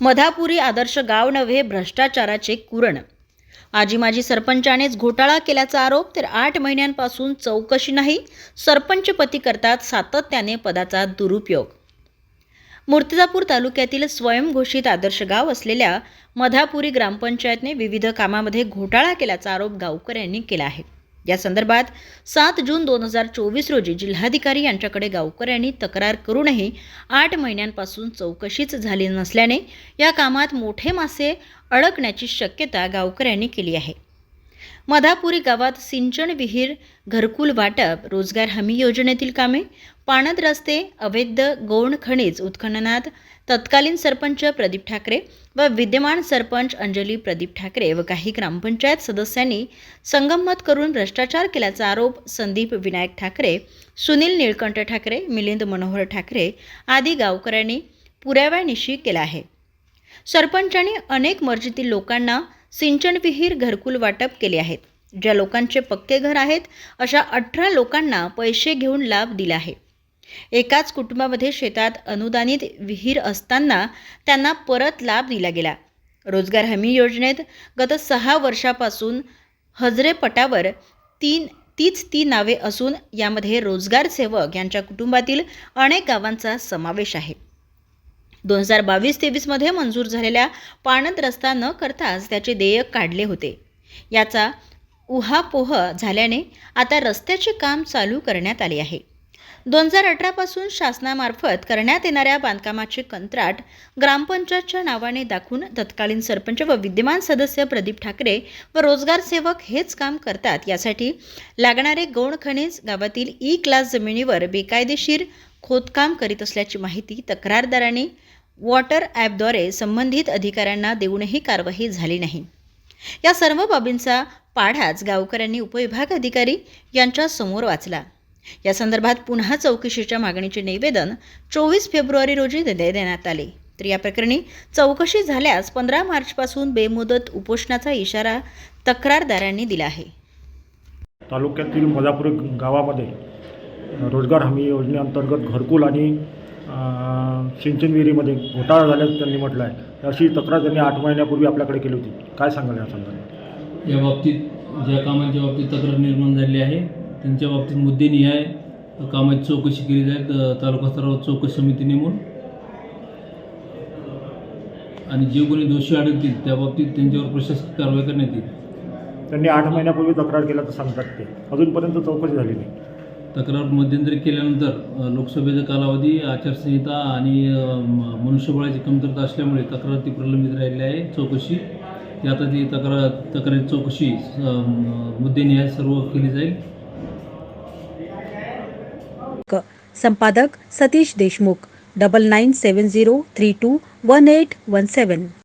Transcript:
मधापुरी आदर्श गाव नव्हे भ्रष्टाचाराचे कुरण. आजी माजी सरपंचानेच घोटाळा केल्याचा आरोप तर आठ महिन्यांपासून चौकशी नाही सरपंचपती करतात सातत्याने पदाचा दुरुपयोग. मूर्तिजापूर तालुक्यातील स्वयंघोषित आदर्श गाव असलेल्या मधापुरी ग्रामपंचायतने विविध कामामध्ये घोटाळा केल्याचा आरोप गावकऱ्यांनी केला आहे. या संदर्भात सात जून दोन हजार चोवीस रोजी जिल्हाधिकारी यांच्याकडे गावकऱ्यांनी तक्रार करूनही आठ महिन्यांपासून चौकशीच झाली नसल्याने या कामात मोठे मासे अडकण्याची शक्यता गावकऱ्यांनी केली आहे. मधापुरी गावात सिंचन विहीर घरकुल वाटप रोजगार हमी योजनेतील कामे पाणद रस्ते अवैध गौण खनिज उत्खननात तत्कालीन सरपंच प्रदीप ठाकरे व विद्यमान सरपंच अंजली प्रदीप ठाकरे व काही ग्रामपंचायत सदस्यांनी संगमत करून भ्रष्टाचार केल्याचा आरोप संदीप विनायक ठाकरे सुनील निळकंठ ठाकरे मिलिंद मनोहर ठाकरे आदी गावकऱ्यांनी पुराव्यानिशी केला आहे. सरपंचांनी अनेक मर्जीतील लोकांना सिंचन विहीर घरकुल वाटप केले आहेत. ज्या लोकांचे पक्के घर आहेत अशा अठरा लोकांना पैसे घेऊन लाभ दिला आहे. एकाच कुटुंबामध्ये शेतात अनुदानित विहीर असताना त्यांना परत लाभ दिला गेला. रोजगार हमी योजनेत गत सहा वर्षापासून हजरेपटावर तीन तीच ती नावे असून यामध्ये रोजगार सेवक यांच्या कुटुंबातील अनेक गावांचा समावेश आहे. दोन हजार बावीस तेवीसमध्ये मंजूर झालेल्या पाणत रस्ता न करताच त्याचे देयक काढले होते. याचा उहापोह झाल्याने आता रस्त्याचे काम चालू करण्यात आले आहे. दोन हजार अठरापासून शासनामार्फत करण्यात येणाऱ्या बांधकामाचे कंत्राट ग्रामपंचायतच्या नावाने दाखवून तत्कालीन सरपंच व विद्यमान सदस्य प्रदीप ठाकरे व रोजगार सेवक हेच काम करतात. यासाठी लागणारे गौण खनिज गावातील ई क्लास जमिनीवर बेकायदेशीर खोदकाम करीत असल्याची माहिती तक्रारदारांनी वॉटर ॲपद्वारे संबंधित अधिकाऱ्यांना देऊनही कारवाई झाली नाही. या सर्व बाबींचा पाढाच गावकऱ्यांनी उपविभाग अधिकारी यांच्या समोर वाचला. या संदर्भात पुन्हा चौकशीच्या मागणीचे निवेदन चोवीस फेब्रुवारी रोजी देण्यात आले. तर या प्रकरणी चौकशी झाल्यास पंधरा मार्चपासून बेमुदत उपोषणाचा इशारा तक्रारदारांनी दिला आहे. तालुक्यातील मजापूर गावामध्ये रोजगार हमी योजनेअंतर्गत घरकुल आणि सिंचन विहिरीमध्ये घोटाळा झाल्याचं त्यांनी म्हटलं आहे अशी तक्रार त्यांनी आठ महिन्यापूर्वी आपल्याकडे केली होती. काय सांगाल या संदर्भात? या बाबतीत ज्या कामांच्या बाबतीत तक्रार निर्माण झाली आहे त्यांच्या बाबतीत मुद्देनिहाय कामाची चौकशी केली जाईल तालुका स्तरावर चौकशी समिती नेमून. आणि जे कोणी दोषी आढळतील त्या बाबतीत त्यांच्यावर प्रशासकीय कारवाई करण्यात येईल. त्यांनी आठ महिन्यापूर्वी तक्रार केल्याचं सांगतात ते. अजूनपर्यंत चौकशी झाली नाही. तक्रार मध्यंतरी केल्यानंतर लोकसभेचा कालावधी आचारसंहिता आणि मनुष्यबळाची कमतरता असल्यामुळे तक्रार ती प्रलंबित राहिली आहे. चौकशी ती आता ती तक्रार तक्रारी चौकशी अ, म- मुद्देनिहाय सर्व केली जाईल. क- संपादक Satish Deshmukh double nine seven zero three two one eight one seven.